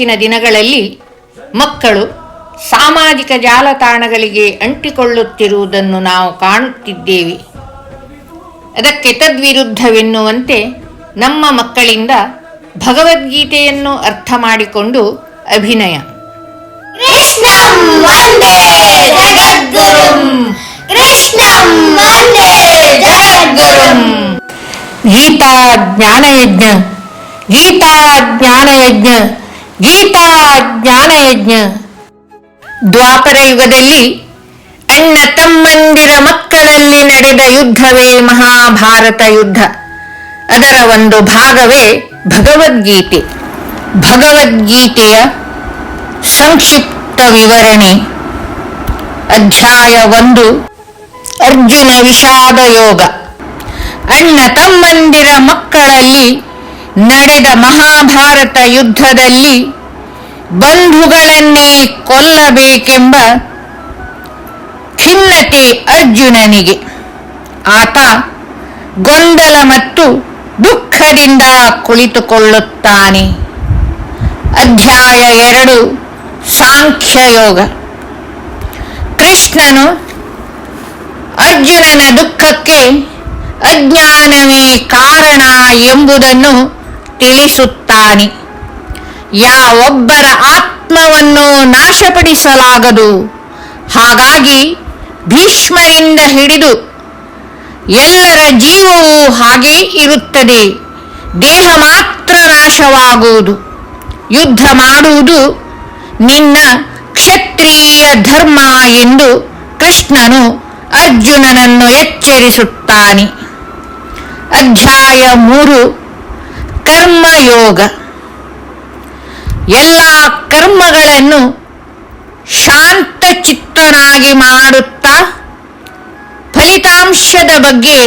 ಇತ್ತೀಚಿನ ದಿನಗಳಲ್ಲಿ ಮಕ್ಕಳು ಸಾಮಾಜಿಕ ಜಾಲತಾಣಗಳಿಗೆ ಅಂಟಿಕೊಳ್ಳುತ್ತಿರುವುದನ್ನು ನಾವು ಕಾಣುತ್ತಿದ್ದೇವೆ. ಅದಕ್ಕೆ ತದ್ವಿರುದ್ಧವೆನ್ನುವಂತೆ ನಮ್ಮ ಮಕ್ಕಳಿಂದ ಭಗವದ್ಗೀತೆಯನ್ನು ಅರ್ಥ ಮಾಡಿಕೊಂಡು ಅಭಿನಯ. ಗೀತಾ ಜ್ಞಾನಯಜ್ಞ. ಗೀತಾ ಜ್ಞಾನಯಜ್ಞ. ಗೀತಾ ಜ್ಞಾನಯಜ್ಞ. ದ್ವಾಪರ ಯುಗದಲ್ಲಿ ಅಣ್ಣ ತಮ್ಮಂದಿರ ಮಕ್ಕಳಲ್ಲಿ ನಡೆದ ಯುದ್ಧವೇ ಮಹಾಭಾರತ ಯುದ್ಧ. ಅದರ ಒಂದು ಭಾಗವೇ ಭಗವದ್ಗೀತೆ. ಭಗವದ್ಗೀತೆಯ ಸಂಕ್ಷಿಪ್ತ ವಿವರಣೆ. ಅಧ್ಯಾಯ ಒಂದು, ಅರ್ಜುನ ವಿಷಾದ ಯೋಗ ಅಣ್ಣ ತಮ್ಮಂದಿರ ಮಕ್ಕಳಲ್ಲಿ ನಡೆದ ಮಹಾಭಾರತ ಯುದ್ಧದಲ್ಲಿ ಬಂಧುಗಳನ್ನೇ ಕೊಲ್ಲಬೇಕೆಂಬ ಖಿನ್ನತೆ ಅರ್ಜುನನಿಗೆ. ಆತ ಗೊಂದಲ ಮತ್ತು ದುಃಖದಿಂದ ಕುಳಿತುಕೊಳ್ಳುತ್ತಾನೆ. ಅಧ್ಯಾಯ ಎರಡು ಸಾಂಖ್ಯಯೋಗ ಕೃಷ್ಣನು ಅರ್ಜುನನ ದುಃಖಕ್ಕೆ ಅಜ್ಞಾನವೇ ಕಾರಣ ಎಂಬುದನ್ನು ತಿಳಿಸುತ್ತಾನೆ ಯಾವೊಬ್ಬರ ಆತ್ಮವನ್ನು ನಾಶಪಡಿಸಲಾಗದು? ಹಾಗಾಗಿ ಭೀಷ್ಮರಿಂದ ಹಿಡಿದು ಎಲ್ಲರ ಜೀವವೂ ಹಾಗೇ ಇರುತ್ತದೆ. ದೇಹ ಮಾತ್ರ ನಾಶವಾಗುವುದು. ಯುದ್ಧ ಮಾಡುವುದು ನಿನ್ನ ಕ್ಷತ್ರಿಯ ಧರ್ಮ ಎಂದು ಕೃಷ್ಣನು ಅರ್ಜುನನನ್ನು ಎಚ್ಚರಿಸುತ್ತಾನೆ. ಅಧ್ಯಾಯ ಮೂರು. ಕರ್ಮಯೋಗ. ಎಲ್ಲ ಕರ್ಮಗಳನ್ನು ಶಾಂತ ಚಿತ್ತನಾಗಿ ಮಾಡುತ್ತಾ ಫಲಿತಾಂಶದ ಬಗ್ಗೆ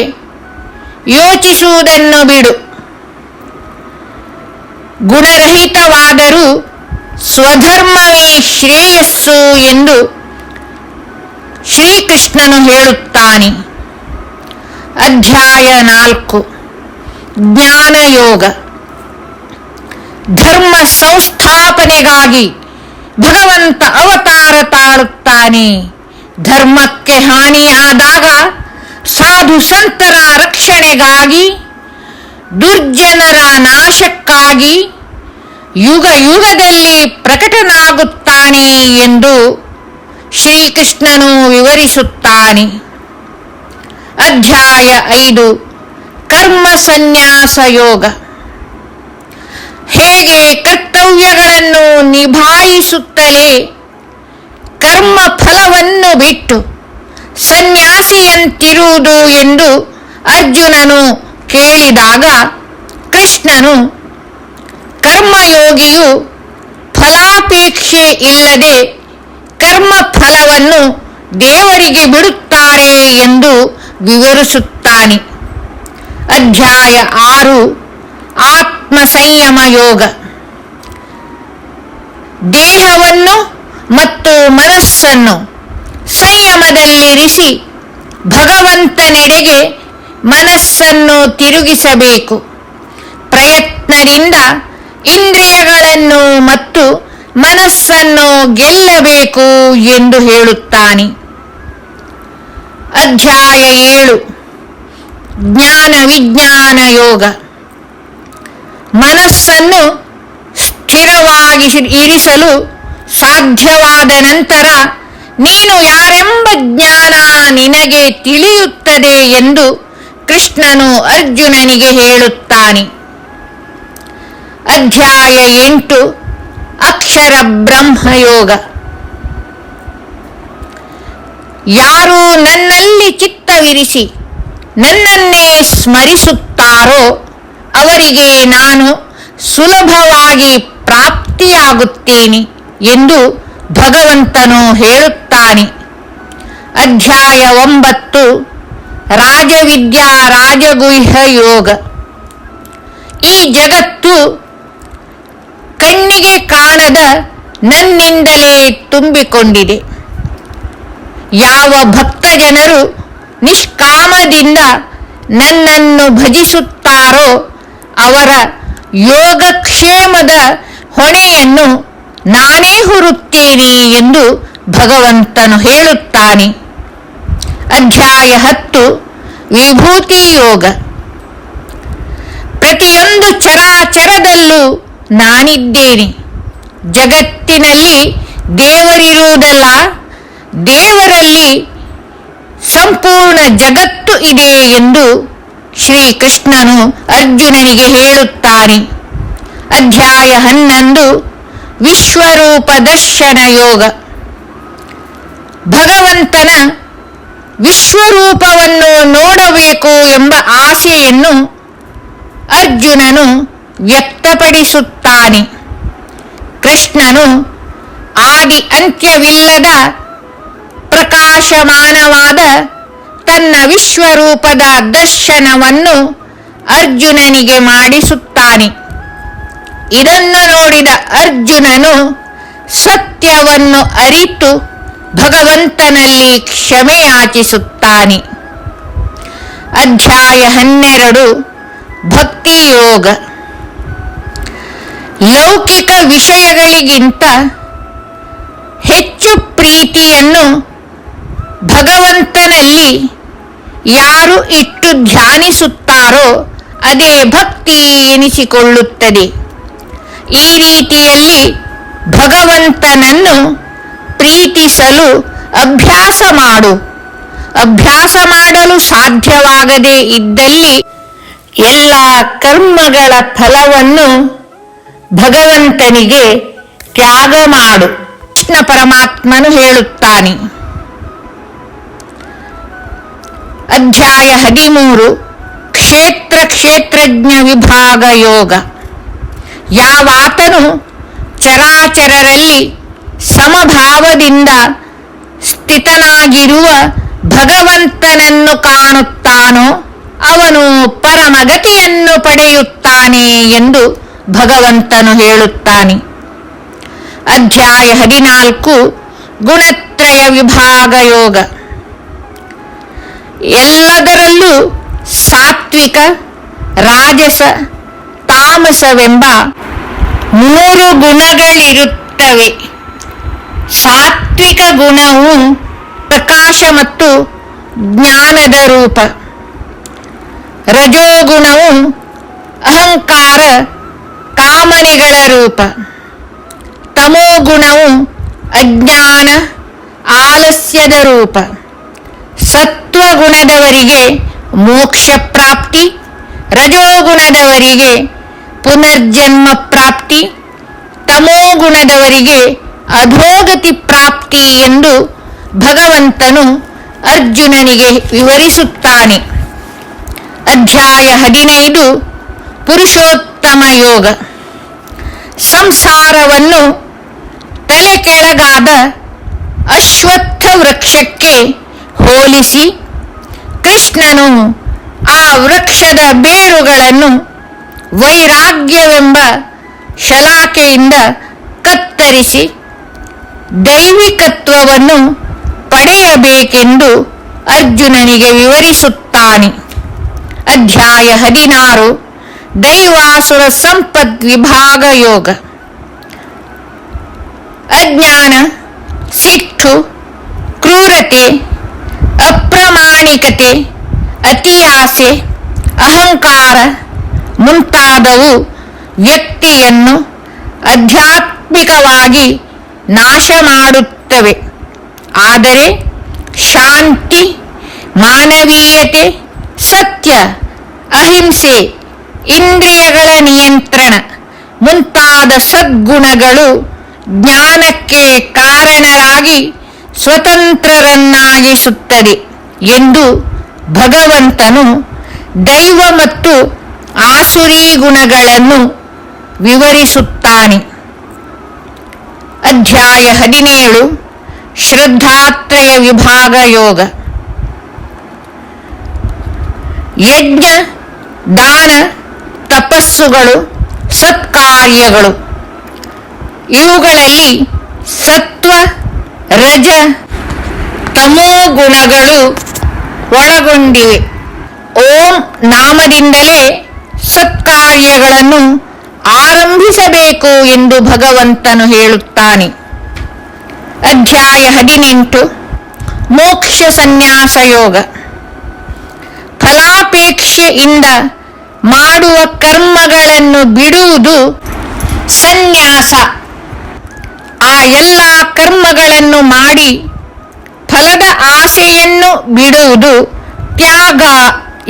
ಯೋಚಿಸುವುದನ್ನು ಬಿಡು. ಗುಣರಹಿತವಾದರೂ ಸ್ವಧರ್ಮವೇ ಶ್ರೇಯಸ್ಸು ಎಂದು ಶ್ರೀಕೃಷ್ಣನು ಹೇಳುತ್ತಾನೆ. ಅಧ್ಯಾಯ ನಾಲ್ಕು. ಜ್ಞಾನಯೋಗ. ಧರ್ಮ ಸಂಸ್ಥಾಪನೆಗಾಗಿ ಭಗವಂತ ಅವತಾರ ತಾಳುತ್ತಾನೆ. ಧರ್ಮಕ್ಕೆ ಹಾನಿಯಾದಾಗ ಸಾಧು ಸಂತರ ರಕ್ಷಣೆಗಾಗಿ, ದುರ್ಜನರ ನಾಶಕ್ಕಾಗಿ ಯುಗ ಯುಗದಲ್ಲಿ ಪ್ರಕಟನಾಗುತ್ತಾನೆ ಎಂದು ಶ್ರೀಕೃಷ್ಣನು ವಿವರಿಸುತ್ತಾನೆ. ಅಧ್ಯಾಯ ಐದು. ಕರ್ಮ ಸನ್ಯಾಸ ಯೋಗ. ಹೇಗೆ ಕರ್ತವ್ಯಗಳನ್ನು ನಿಭಾಯಿಸುತ್ತಲೇ ಕರ್ಮ ಫಲವನ್ನು ಬಿಟ್ಟು ಸನ್ಯಾಸಿಯಂತಿರುವುದು ಎಂದು ಅರ್ಜುನನು ಕೇಳಿದಾಗ ಕೃಷ್ಣನು, ಕರ್ಮಯೋಗಿಯು ಫಲಾಪೇಕ್ಷೆ ಇಲ್ಲದೆ ಕರ್ಮ ಫಲವನ್ನು ದೇವರಿಗೆ ಬಿಡುತ್ತಾರೆ ಎಂದು ವಿವರಿಸುತ್ತಾನೆ. ಅಧ್ಯಾಯ ಆರು. ಆತ್ಮ ಸಂಯಮ ಯೋಗ. ದೇಹವನ್ನು ಮತ್ತು ಮನಸ್ಸನ್ನು ಸಂಯಮದಲ್ಲಿರಿಸಿ ಭಗವಂತನೆಡೆಗೆ ಮನಸ್ಸನ್ನು ತಿರುಗಿಸಬೇಕು. ಪ್ರಯತ್ನದಿಂದ ಇಂದ್ರಿಯಗಳನ್ನು ಮತ್ತು ಮನಸ್ಸನ್ನು ಗೆಲ್ಲಬೇಕು ಎಂದು ಹೇಳುತ್ತಾನೆ. ಅಧ್ಯಾಯ ಏಳು. ಜ್ಞಾನ ವಿಜ್ಞಾನ ಯೋಗ. ಮನಸ್ಸನ್ನು ಸ್ಥಿರವಾಗಿ ಇರಿಸಲು ಸಾಧ್ಯವಾದ ನಂತರ ನೀನು ಯಾರೆಂಬ ಜ್ಞಾನ ನಿನಗೆ ತಿಳಿಯುತ್ತದೆ ಎಂದು ಕೃಷ್ಣನು ಅರ್ಜುನನಿಗೆ ಹೇಳುತ್ತಾನೆ. ಅಧ್ಯಾಯ ಎಂಟು, ಅಕ್ಷರ ಬ್ರಹ್ಮಯೋಗ. ಯಾರು ನನ್ನಲ್ಲಿ ಚಿತ್ತವಿರಿಸಿ ನನ್ನನ್ನೇ ಸ್ಮರಿಸುತ್ತಾರೋ ಅವರಿಗೆ ನಾನು ಸುಲಭವಾಗಿ ಪ್ರಾಪ್ತಿಯಾಗುತ್ತೇನೆ ಎಂದು ಭಗವಂತನು ಹೇಳುತ್ತಾನೆ. ಅಧ್ಯಾಯ ಒಂಬತ್ತು, ರಾಜವಿದ್ಯಾ ರಾಜಗುಹ್ಯ ಯೋಗ. ಈ ಜಗತ್ತು ಕಣ್ಣಿಗೆ ಕಾಣದ ನನ್ನಿಂದಲೇ ತುಂಬಿಕೊಂಡಿದೆ. ಯಾವ ಭಕ್ತ ಜನರು ನಿಷ್ಕಾಮದಿಂದ ನನ್ನನ್ನು ಭಜಿಸುತ್ತಾರೋ ಅವರ ಯೋಗಕ್ಷೇಮದ ಹೊಣೆಯನ್ನು ನಾನೇ ಹೊರುತ್ತೇನೆ ಎಂದು ಭಗವಂತನು ಹೇಳುತ್ತಾನೆ. ಅಧ್ಯಾಯ ಹತ್ತು, ವಿಭೂತಿ ಯೋಗ. ಪ್ರತಿಯೊಂದು ಚರಾಚರದಲ್ಲೂ ನಾನಿದ್ದೇನೆ. ಜಗತ್ತಿನಲ್ಲಿ ದೇವರಿರುವುದಲ್ಲ, ದೇವರಲ್ಲಿ ಸಂಪೂರ್ಣ ಜಗತ್ತು ಇದೆ ಎಂದು ಶ್ರೀಕೃಷ್ಣನು ಅರ್ಜುನನಿಗೆ ಹೇಳುತ್ತಾನೆ. ಅಧ್ಯಾಯ ಹನ್ನೊಂದು, ವಿಶ್ವರೂಪ ದರ್ಶನ ಯೋಗ. ಭಗವಂತನ ವಿಶ್ವರೂಪವನ್ನು ನೋಡಬೇಕು ಎಂಬ ಆಸೆಯನ್ನು ಅರ್ಜುನನು ವ್ಯಕ್ತಪಡಿಸುತ್ತಾನೆ. ಕೃಷ್ಣನು ಆದಿ ಅಂತ್ಯವಿಲ್ಲದ ಪ್ರಕಾಶಮಾನವಾದ ತನ್ನ ವಿಶ್ವರೂಪದ ದರ್ಶನವನ್ನು ಅರ್ಜುನನಿಗೆ ಮಾಡಿಸುತ್ತಾನೆ. ಇದನ್ನು ನೋಡಿದ ಅರ್ಜುನನು ಸತ್ಯವನ್ನು ಅರಿತು ಭಗವಂತನಲ್ಲಿ ಕ್ಷಮೆಯಾಚಿಸುತ್ತಾನೆ ಅಧ್ಯಾಯ ಹನ್ನೆರಡು, ಭಕ್ತಿಯೋಗ. ಲೌಕಿಕ ವಿಷಯಗಳಿಗಿಂತ ಹೆಚ್ಚು ಪ್ರೀತಿಯನ್ನು ಭಗವಂತನಲ್ಲಿ ಯಾರು ಇಟ್ಟು ಧ್ಯಾನಿಸುತ್ತಾರೋ ಅದೇ ಭಕ್ತಿ ಎನಿಸಿಕೊಳ್ಳುತ್ತದೆ. ಈ ರೀತಿಯಲ್ಲಿ ಭಗವಂತನನ್ನು ಪ್ರೀತಿಸಲು ಅಭ್ಯಾಸ ಮಾಡು. ಅಭ್ಯಾಸ ಮಾಡಲು ಸಾಧ್ಯವಾಗದೇ ಇದ್ದಲ್ಲಿ ಎಲ್ಲ ಕರ್ಮಗಳ ಫಲವನ್ನು ಭಗವಂತನಿಗೆ ತ್ಯಾಗ ಮಾಡು. ಕೃಷ್ಣ ಪರಮಾತ್ಮನು ಹೇಳುತ್ತಾನೆ. ಅಧ್ಯಾಯ ಹದಿಮೂರು, ಕ್ಷೇತ್ರ ಕ್ಷೇತ್ರಜ್ಞ ವಿಭಾಗ ಯೋಗ. ಯಾವಾತನು ಚರಾಚರರಲ್ಲಿ ಸಮಭಾವದಿಂದ ಸ್ಥಿತನಾಗಿರುವ ಭಗವಂತನನ್ನು ಕಾಣುತ್ತಾನೋ, ಅವನು ಪರಮಗತಿಯನ್ನು ಪಡೆಯುತ್ತಾನೆ ಎಂದು ಭಗವಂತನು ಹೇಳುತ್ತಾನೆ. ಅಧ್ಯಾಯ ಹದಿನಾಲ್ಕು, ಗುಣತ್ರಯ ವಿಭಾಗ ಯೋಗ. ಎಲ್ಲದರಲ್ಲೂ ಸಾತ್ವಿಕ, ರಾಜಸ, ತಾಮಸವೆಂಬ ಮೂರು ಗುಣಗಳಿರುತ್ತವೆ. ಸಾತ್ವಿಕ ಗುಣವು ಪ್ರಕಾಶ ಮತ್ತು ಜ್ಞಾನದ ರೂಪ. ರಜೋಗುಣವು ಅಹಂಕಾರ, ಕಾಮನೆಗಳ ರೂಪ. ತಮೋಗುಣವು ಅಜ್ಞಾನ, ಆಲಸ್ಯದ ರೂಪ. ಸತ್ವಗುಣದವರಿಗೆ ಮೋಕ್ಷ ಪ್ರಾಪ್ತಿ, ರಜೋಗುಣದವರಿಗೆ ಪುನರ್ಜನ್ಮ ಪ್ರಾಪ್ತಿ, ತಮೋಗುಣದವರಿಗೆ ಅಧೋಗತಿ ಪ್ರಾಪ್ತಿ ಎಂದು ಭಗವಂತನು ಅರ್ಜುನನಿಗೆ ವಿವರಿಸುತ್ತಾನೆ. ಅಧ್ಯಾಯ ಹದಿನೈದು, ಪುರುಷೋತ್ತಮ ಯೋಗ. ಸಂಸಾರವನ್ನು ತಲೆ ಕೆಳಗಾದ ಅಶ್ವತ್ಥ ವೃಕ್ಷಕ್ಕೆ ಹೋಲಿಸಿ ಕೃಷ್ಣನು ಆ ವೃಕ್ಷದ ಬೇರುಗಳನ್ನು ವೈರಾಗ್ಯವೆಂಬ ಶಲಾಕೆಯಿಂದ ಕತ್ತರಿಸಿ ದೈವಿಕತ್ವವನ್ನು ಪಡೆಯಬೇಕೆಂದು ಅರ್ಜುನನಿಗೆ ವಿವರಿಸುತ್ತಾನೆ. ಅಧ್ಯಾಯ ಹದಿನಾರು, ದೈವಾಸುರ ಸಂಪದ್ ವಿಭಾಗ ಯೋಗ. ಅಜ್ಞಾನ, ಸಿಟ್ಟು, ಕ್ರೂರತೆ ಅಪ್ರಮಾಣಿಕತೆ ಅತಿಯಾಸೆ ಅಹಂಕಾರ ಮುಂತಾದವು ವ್ಯಕ್ತಿಯನ್ನು ಆಧ್ಯಾತ್ಮಿಕವಾಗಿ ನಾಶ ಮಾಡುತ್ತವೆ. ಆದರೆ ಶಾಂತಿ, ಮಾನವೀಯತೆ, ಸತ್ಯ, ಅಹಿಂಸೆ, ಇಂದ್ರಿಯಗಳ ನಿಯಂತ್ರಣ ಮುಂತಾದ ಸದ್ಗುಣಗಳು ಜ್ಞಾನಕ್ಕೆ ಕಾರಣರಾಗಿ ಸ್ವತಂತ್ರರನ್ನಾಗಿಸುತ್ತದೆ ಎಂದು ಭಗವಂತನು ದೈವ ಮತ್ತು ಆಸುರಿ ಗುಣಗಳನ್ನು ವಿವರಿಸುತ್ತಾನೆ. ಅಧ್ಯಾಯ ಹದಿನೇಳು, ಶ್ರದ್ಧಾತ್ರಯ ವಿಭಾಗ ಯೋಗ. ಯಜ್ಞ, ದಾನ, ತಪಸ್ಸುಗಳು, ಸತ್ಕಾರ್ಯಗಳು. ಇವುಗಳಲ್ಲಿ ಸತ್ವ ರಜ ತಮೋ ಗುಣಗಳು ಒಳಗೊಂಡಿವೆ. ಓಂ ನಾಮದಿಂದಲೇ ಸತ್ಕಾರ್ಯಗಳನ್ನು ಆರಂಭಿಸಬೇಕು ಎಂದು ಭಗವಂತನು ಹೇಳುತ್ತಾನೆ. ಅಧ್ಯಾಯ ಹದಿನೆಂಟು, ಮೋಕ್ಷ ಸನ್ಯಾಸ ಯೋಗ. ಫಲಾಪೇಕ್ಷೆಯಿಂದ ಮಾಡುವ ಕರ್ಮಗಳನ್ನು ಬಿಡುವುದು ಸನ್ಯಾಸ. ಎಲ್ಲ ಕರ್ಮಗಳನ್ನು ಮಾಡಿ ಫಲದ ಆಸೆಯನ್ನು ಬಿಡುವುದು ತ್ಯಾಗ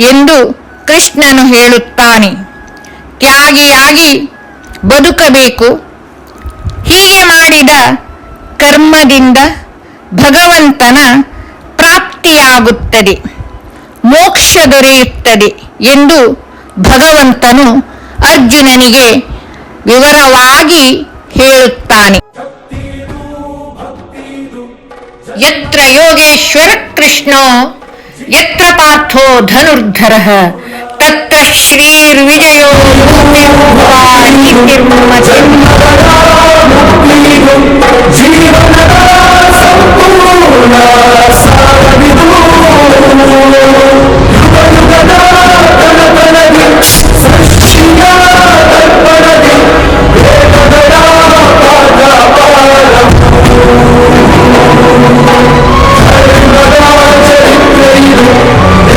ಎಂದು ಕೃಷ್ಣನು ಹೇಳುತ್ತಾನೆ. ತ್ಯಾಗಿಯಾಗಿ ಬದುಕಬೇಕು. ಹೀಗೆ ಮಾಡಿದ ಕರ್ಮದಿಂದ ಭಗವಂತನ ಪ್ರಾಪ್ತಿಯಾಗುತ್ತದೆ. ಮೋಕ್ಷ ದೊರೆಯುತ್ತದೆ ಎಂದು ಭಗವಂತನು ಅರ್ಜುನನಿಗೆ ವಿವರವಾಗಿ ಹೇಳುತ್ತಾನೆ. यत्र योगेश्वर कृष्णो यत्र पार्थो धनुर्धरः तत्र श्रीर्विजयो